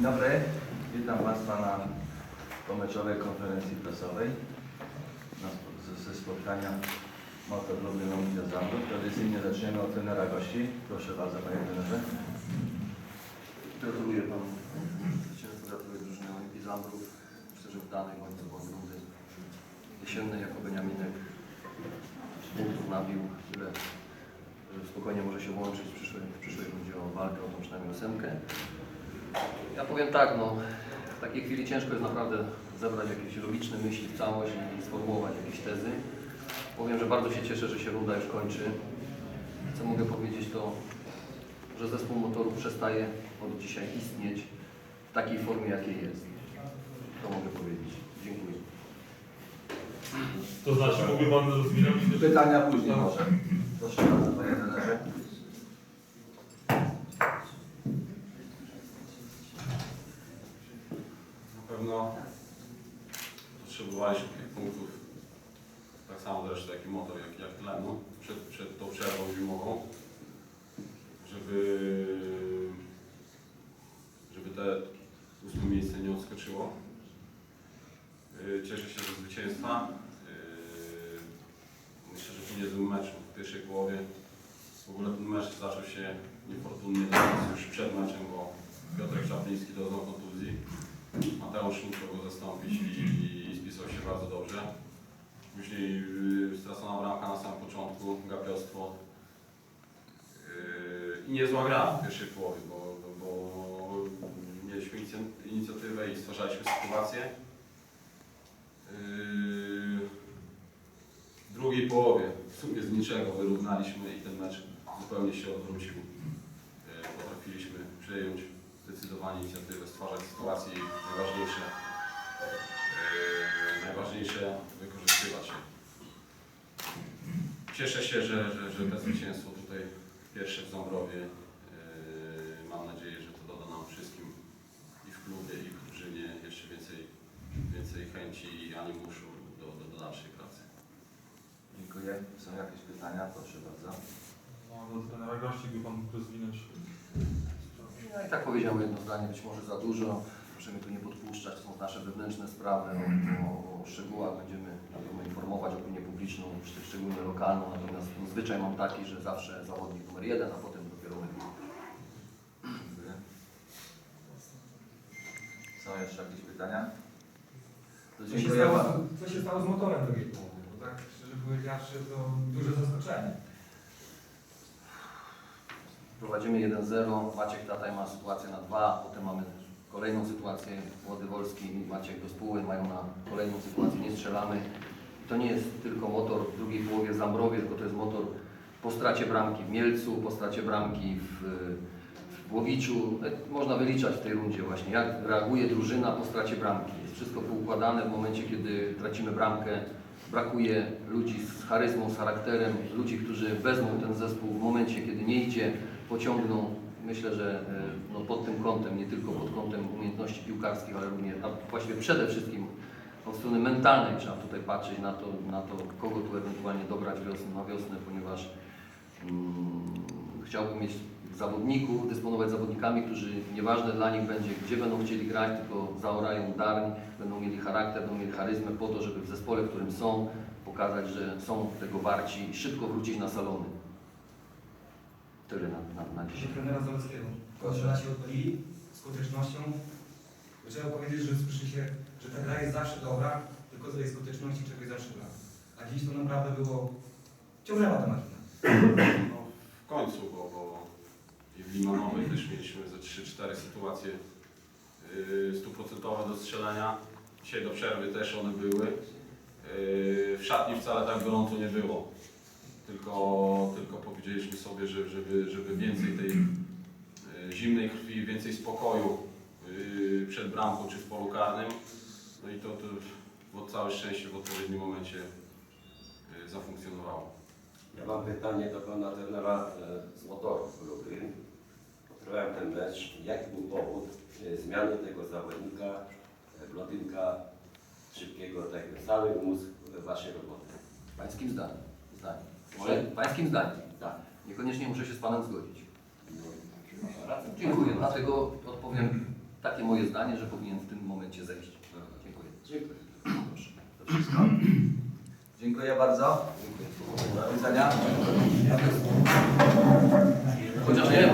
Dzień dobry, witam Państwa na pomeczowej konferencji prasowej ze- spotkania Lublin Olimpia Zambrów. Tradycyjnie zaczniemy od trenera gości. Proszę bardzo Panie trenerze. Gratuluję Panu. Zwycięstwa gratuluję drużynie Olimpii Zambrów. Myślę, że w danej bądź bądź rundy jesiennej jako Beniaminek punktów nabił tyle, że spokojnie może się włączyć w przyszłej, w przyszłej rundzie o walkę, o tą przynajmniej ósemkę. Ja powiem tak, no w takiej chwili ciężko jest naprawdę zebrać jakieś logiczne myśli w całość i sformułować jakieś tezy. Powiem, że bardzo się cieszę, że się runda już kończy. Co mogę powiedzieć to że zespół motorów przestaje od dzisiaj istnieć w takiej formie, jakiej jest. To mogę powiedzieć. Dziękuję. To znaczy mógłby Pan rozwinąć? Pytania później może. Proszę bardzo Panie trenerze. Na pewno potrzebowaliśmy tych punktów, tak samo zresztą jak i motor, jak, jak tlenu, przed, przed tą przerwą zimową, żeby, żeby te ósme miejsce nie odskoczyło. Yy, Cieszę się ze zwycięstwa. Yy, Myślę, że po niezłym meczu w pierwszej połowie. W ogóle ten mecz zaczął się niefortunnie już przed meczem, bo Piotrek Czapliński doznał kontuzji. Mateusz musiał go zastąpić i, Później yy, stracona bramka na samym początku, gapiostwo. Yy, I niezła gra w pierwszej połowie, bo, bo, mieliśmy inicjatywę i stwarzaliśmy sytuację. Yy, W drugiej połowie w sumie z niczego wyrównaliśmy i ten mecz zupełnie się odwrócił. Potrafiliśmy przejąć zdecydowanie inicjatywę, stwarzać sytuacje najważniejsze, yy, Cieszę się, że, że, że to zwycięstwo tutaj pierwsze w Ząbrowie. Yy, Mam nadzieję, że to doda nam wszystkim i w klubie, i w drużynie jeszcze więcej, więcej chęci i animuszu do, do, do dalszej pracy. Dziękuję. Są jakieś pytania? Proszę bardzo. No, do trenera gości by Pan mógł rozwinąć. Ja i tak powiedziałem jedno zdanie, być może za dużo. Proszę mnie tu nie podpuszczać, to są nasze wewnętrzne sprawy. O, o, o szczegółach będziemy na pewno informować opinię publiczną, szcz- szczególnie lokalną. Natomiast no, zwyczaj mam taki, że zawsze zawodnik numer jeden, a potem dopiero my. Dziękuję. Są jeszcze jakieś pytania? To Co się, dziękuję stało, co się stało z motorem drugiej połowy? Bo tak szczerze powiedziawszy, to duże zaskoczenie. Prowadzimy 1-0, Maciek Tataj ma sytuację na 2, potem mamy kolejną sytuację, Młody Wolski Maciek do spóły mają na kolejną sytuację, nie strzelamy. To nie jest tylko motor w drugiej połowie w Zambrowie, tylko to jest motor po stracie bramki w Mielcu, po stracie bramki w, w Łowiczu. E, Można wyliczać w tej rundzie właśnie, jak reaguje drużyna po stracie bramki. Jest wszystko poukładane w momencie, kiedy tracimy bramkę. Brakuje ludzi z charyzmą, z charakterem, ludzi, którzy wezmą ten zespół w momencie, kiedy nie idzie, pociągną. Myślę, że e, no, pod tym kątem, nie tylko pod kątem umiejętności piłkarskich, ale również, a właściwie przede wszystkim od strony mentalnej trzeba tutaj patrzeć na to, na to kogo tu ewentualnie dobrać wiosnę, na wiosnę, ponieważ mm, chciałbym mieć zawodników, dysponować zawodnikami, którzy nieważne dla nich będzie, gdzie będą chcieli grać, tylko zaorają darń, będą mieli charakter, będą mieli charyzmę po to, żeby w zespole, w którym są, pokazać, że są tego warci i szybko wrócić na salony. Tyle na, na, na Dzisiaj trenera Zalewskiego. Proszę. się odpalili skutecznością. Trzeba powiedzieć, że słyszycie, że ta gra jest zawsze dobra, tylko z tej skuteczności czegoś zawsze brak. A dziś to naprawdę było... ciągnęła ta machina. No, w końcu, bo, bo i w Limanowej też mieliśmy ze 3-4 sytuacje yy, stuprocentowe do strzelania. Dzisiaj do przerwy też one były. Yy, w szatni wcale tak gorąco nie było. Tylko, tylko powiedzieliśmy sobie, że, żeby, żeby więcej tej yy, zimnej krwi, więcej spokoju yy, przed bramką czy w polu karnym. No i to, to całe szczęście w odpowiednim momencie yy, zafunkcjonowało. Ja mam pytanie do pana trenera e, z motorów Lublin. Potrwałem ten mecz. Jaki był powód e, zmiany tego zawodnika, e, blondynka szybkiego, tak cały mózg waszej roboty? Pańskim zdaniem. zdaniem. Może pańskim zdaniem. Tak. Niekoniecznie muszę się z Panem zgodzić. Dziękuję. Dlatego odpowiem takie moje zdanie, że powinien w tym momencie zejść. Dziękuję. Dziękuję. Proszę. To wszystko. Dziękuję bardzo. Do widzenia. Chociaż nie,